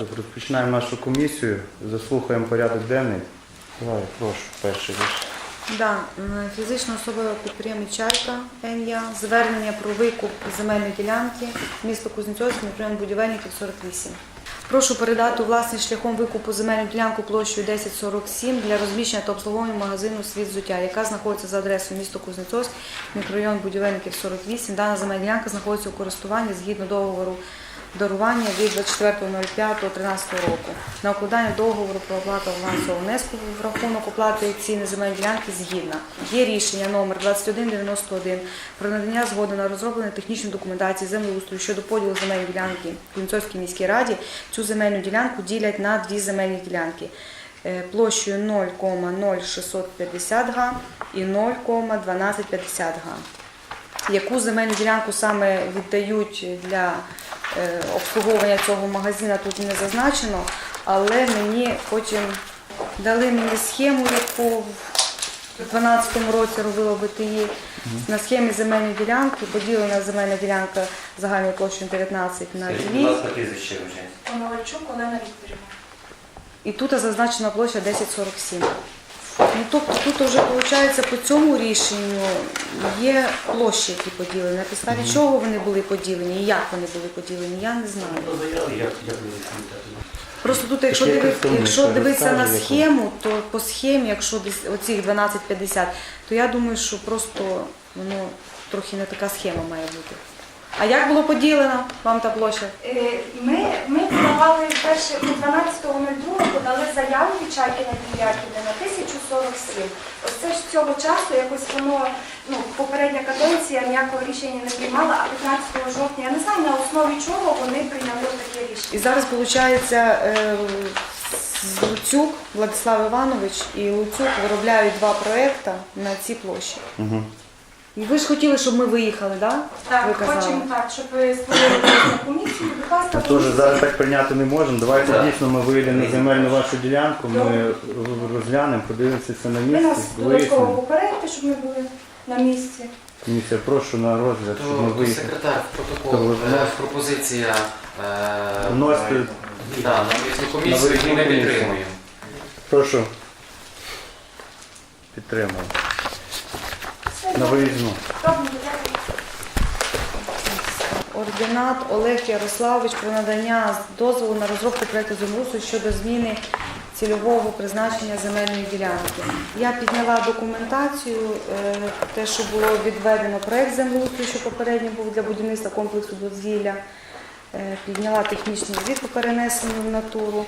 Так, розпочинаємо нашу комісію, заслухаємо порядок денний. Давай, прошу, перший ваш. Да, фізична особа підприємець Чайка НЯ, звернення про викуп земельної ділянки, місто Кузнецовськ, мікрорайон будівельників 48. Прошу передати у власність шляхом викупу земельну ділянку площею 1047 для розміщення та обслуговування магазину «Світ взуття», яка знаходиться за адресою місто Кузнецовськ, мікрорайон будівельників 48. Дана земельна ділянка знаходиться у користуванні згідно договору дарування від 24.05.13 року. На укладання договору про оплату авансового внеску в рахунок оплати ціни земельної ділянки згідно. Є рішення номер 2191 про надання згоди на розроблення технічної документації землеустрою щодо поділу земельної ділянки в Кінцовській міській раді. Цю земельну ділянку ділять на дві земельні ділянки е, площею 0,0650 га і 0,1250 га яку земельну ділянку саме віддають для обслуговування цього магазину, тут не зазначено, але мені потім дали мені схему, яку в 2012 році робила БТІ. На схемі земельної ділянки поділена земельна ділянка загальною площею 19 на Скажіть, будь 2. ласка, прізвище вибачте. Комарчук Олена Вікторівна. І тут зазначена площа 1047. Ну, тобто тут вже виходить по цьому рішенню є площі, які поділені. На підставі чого вони були поділені і як вони були поділені, я не знаю. Ну? Просто тут, якщо, Таке диви, представник, якщо дивитися на схему, то по схемі, якщо десь оцих 1250, то я думаю, що просто воно трохи не така схема має бути. А як було поділено вам та площа? Е, Ми, ми подавали перше ну, 12.02 подали заяву від Чайкіна Діякіна на 1047. Ось це ж з цього часу якось воно, ну, попередня каденція ніякого рішення не приймала, а 15 жовтня, я не знаю на основі чого вони прийняли таке рішення. І зараз виходить, е, Луцюк Владислав Іванович і Луцюк виробляють два проекти на ці площі. Угу. І ви ж хотіли, щоб ми виїхали, так? ви Так, казали. хочемо так, щоб ви створили комісію, будь ласка, Ми зараз так прийняти не можемо. Давайте Так. дійсно ми вийдемо на земельну вашу ділянку, ми розглянемо, подивимося це на Ви нас додатково вияснимо. попередьте, щоб ми були на місці. Комісія, прошу на розгляд, щоб ми То, виїхали. секретар в протокол, То е, пропозиція е, Вносити да, на виїзну комісію, виїзну і ми комісію. підтримуємо. Прошу. Підтримую. На виїзну. Ординат Олег Ярославович про надання дозволу на розробку проекту землеустрою щодо зміни цільового призначення земельної ділянки. Я підняла документацію, е, те, що було відведено проект землеустрою, що попередньо був для будівництва комплексу дозвілля. Е, Підняла технічний звіт по в натуру.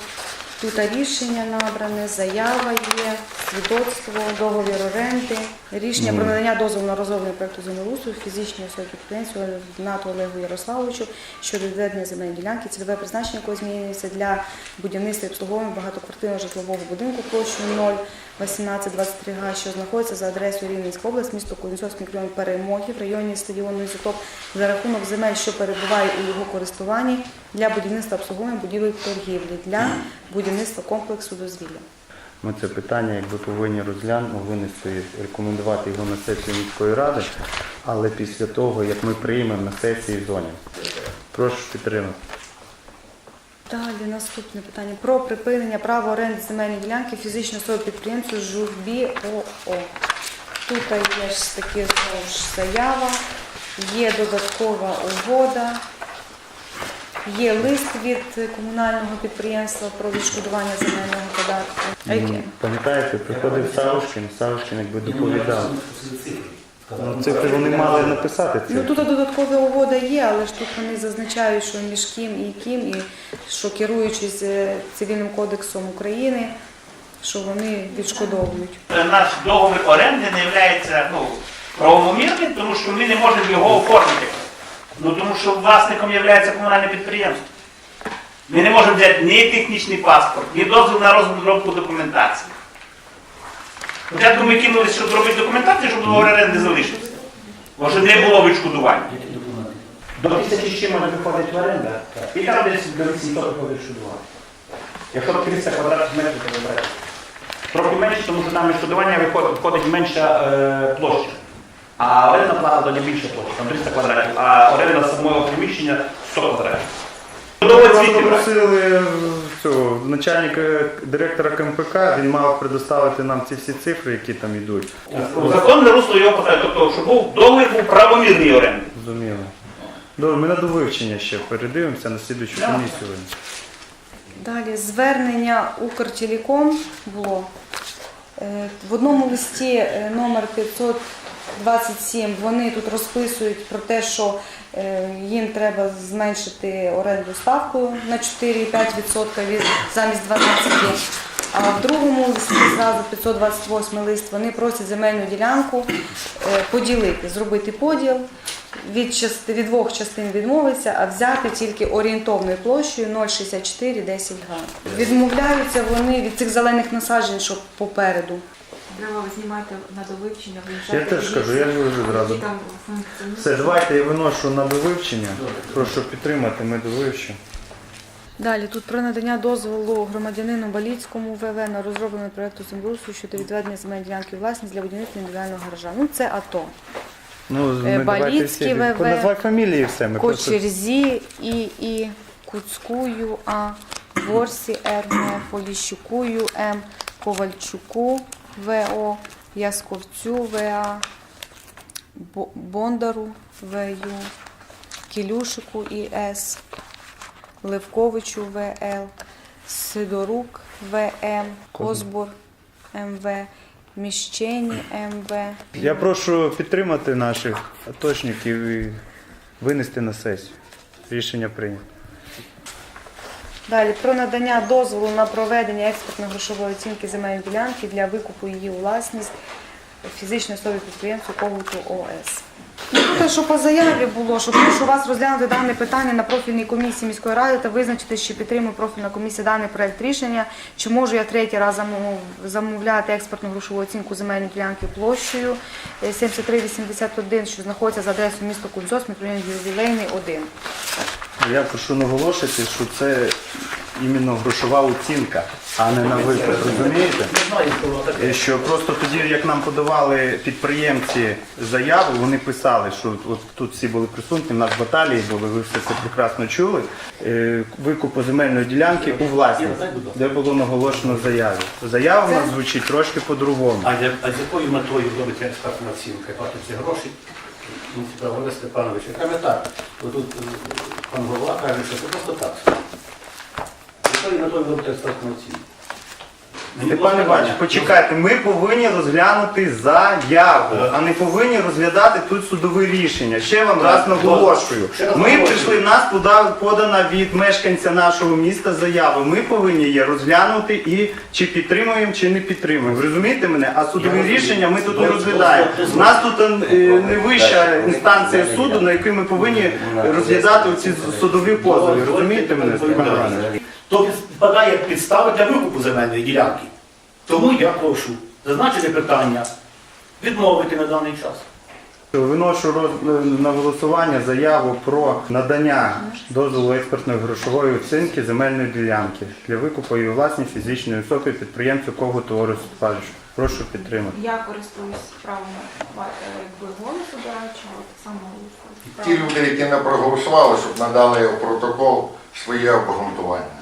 Тут рішення набране, заява є, свідоцтво, договір оренди, рішення про надання дозволу на розроблення проекту землеустрою фізичній особі підприємцю НАТО Олегу Ярославовичу щодо відведення земельної ділянки, цільове призначення якої змінюється для будівництва і обслуговування багатоквартирного житлового будинку площею 01823 га, що знаходиться за адресою Рівненська область, місто Кузнецовський мікрорайон Перемоги в районі стадіону Ізотоп за рахунок земель, що перебуває у його користуванні для будівництва обслуговування будівель торгівлі для будівництва комплексу дозвілля. Ми це питання якби повинні розглянути, винести, рекомендувати його на сесію міської ради, але після того, як ми приймемо на сесії зоні. Прошу підтримати. Далі наступне питання про припинення права оренди земельної ділянки фізичної особи підприємцю Журбі ОО. Тут є ж таки знову ж заява, є додаткова угода, є лист від комунального підприємства про відшкодування земельного податку. А яке? Пам'ятаєте, приходив Савушкін, Савушкін якби доповідав. Ну, цифри вони мали написати це. Ну тут додаткова угода є, але ж тут вони зазначають, що між ким і ким, і що керуючись е, цивільним кодексом України, що вони відшкодовують. наш договір оренди не є ну, правомірним, тому що ми не можемо його оформити. Ну тому що власником є комунальне підприємство. Ми не можемо взяти ні технічний паспорт, ні дозвіл на розробку документації. Спочатку ми кинулися, щоб зробити документацію, щоб договір оренди залишився. Бо не було відшкодування. До тисячі ще може виходить в оренда. І там десь до 800 виходить відшкодування. Якщо 300 квадратних метрів, то вибирати. Трохи менше, тому що там відшкодування виходить, менша е, площа. А орендна плата тоді більша площа, там 300 квадратів, а оренда самого приміщення 100 квадратів. Чудово Ми попросили цього начальника директора КМПК, він мав предоставити нам ці всі цифри, які там йдуть. Законне русло його поставити, тобто, щоб був договір був правомірний оренди. Зрозуміло. Добре, ми на довивчення ще передивимося на слідуючу комісію. Далі звернення Укртелеком було. Е, В одному листі е, номер 527 вони тут розписують про те, що е, їм треба зменшити оренду ставку на 4,5% від замість 12. А в другому зразу 528 лист, вони просять земельну ділянку е, поділити, зробити поділ. Від, части, від двох частин відмовиться, а взяти тільки орієнтовною площею 0,6410 га. Відмовляються вони від цих зелених насаджень, що попереду. Треба ви знімати на довивчення, Я виїжджати. теж кажу, я ж говорю зразу. Там. Все, давайте я виношу на довивчення. Прошу підтримати, ми довивчимо. Далі тут про надання дозволу громадянину Баліцькому ВВ на розроблення проєкту землеустрою щодо відведення земельної ділянки власність для будівництва індивідуального гаража. Ну це АТО. Ну, ми давайте Баліцький всі. ВВ. Назвай фамілії і все. Ми просто... Кочерзі і, і Куцкую А, Ворсі РМ, Поліщукую М, Ковальчуку ВО, Ясковцю ВА, Бондару ВЮ, Кілюшику ІС, Левковичу ВЛ, Сидорук ВМ, Козбур МВ, Міщені МВ. Я прошу підтримати наших аточників і винести на сесію. Рішення прийнято. Далі про надання дозволу на проведення експортно-грошової оцінки земельної ділянки для викупу її у власність фізичної особи підприємцю Ковуту ОС. Те, що по заяві було, що прошу вас розглянути дане питання на профільній комісії міської ради та визначити, чи підтримує профільна комісія даний проект рішення, чи можу я третій раз замовляти експортну грошову оцінку земельної ділянки площею е, 7381, що знаходиться за адресою міста Кунцос, мікрорайон ювілейний 1. Я прошу наголошити, що це іменно грошова оцінка, а не на викуп. Розумієте? Е, Що просто тоді, як нам подавали підприємці заяву, вони писали, що от тут всі були присутні, в нас баталії були, ви все це прекрасно чули. Е, Викупу земельної ділянки у власність, де було наголошено в заяві. Заява в нас звучить трошки по-другому. А, я- а з якою метою робиться експертна оцінка? Платиться гроші? Ну, Олег Степанович, яка мета? Тут е, пан голова каже, що це просто так. З і на той експертна оцінка? Мені Степан просто Іванович, почекайте, ми повинні розглянути заяву, а не повинні розглядати тут судове рішення. Ще вам раз наголошую. Ми прийшли, нас подана від мешканця нашого міста заява. Ми повинні її розглянути і чи підтримуємо, чи не підтримуємо. Розумієте мене? А судові рішення ми тут не розглядаємо. У нас тут е, не вища інстанція суду, на якій ми повинні розглядати ці судові позови. Розумієте мене, Степан Іванович? То підпадає підстава для викупу земельної ділянки. Тому я прошу зазначити питання, відмовити на даний час. Виношу на голосування заяву про надання дозволу експертної грошової оцінки земельної ділянки для викупу і власність фізичної особи підприємцю Оресту Степановичу. Прошу підтримати. Я користуюсь правом е, якби голосу дорадчого, так само голосую. Ті люди, які не проголосували, щоб надали протокол своє обґрунтування.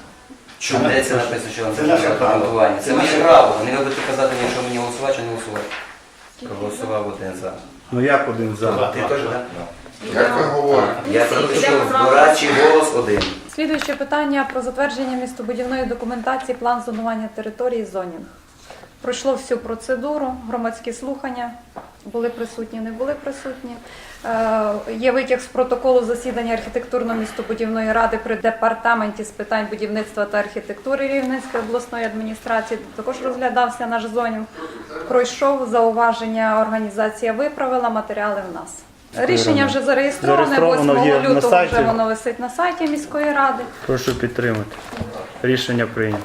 Чому? Де це написано, що вам Це право. гарантування? Це моє право. Ви не будете казати мені, що мені голосувати чи не голосувати. Проголосував один за. Ну як один за. Ти теж, так? Як ви говорите? Я протокол дорадчий голос один. Слідуюче питання про затвердження містобудівної документації план зонування території зонінг. Пройшло всю процедуру, громадські слухання. Були присутні, не були присутні. Е, Є витяг з протоколу засідання архітектурно-містобудівної ради при департаменті з питань будівництва та архітектури Рівненської обласної адміністрації. Також розглядався наш зонінг. Пройшов зауваження. Організація виправила матеріали в нас. Рішення вже зареєстроване. 8 Зареєстровано є на лютого вже воно висить на сайті міської ради. Прошу підтримати. Рішення прийнято.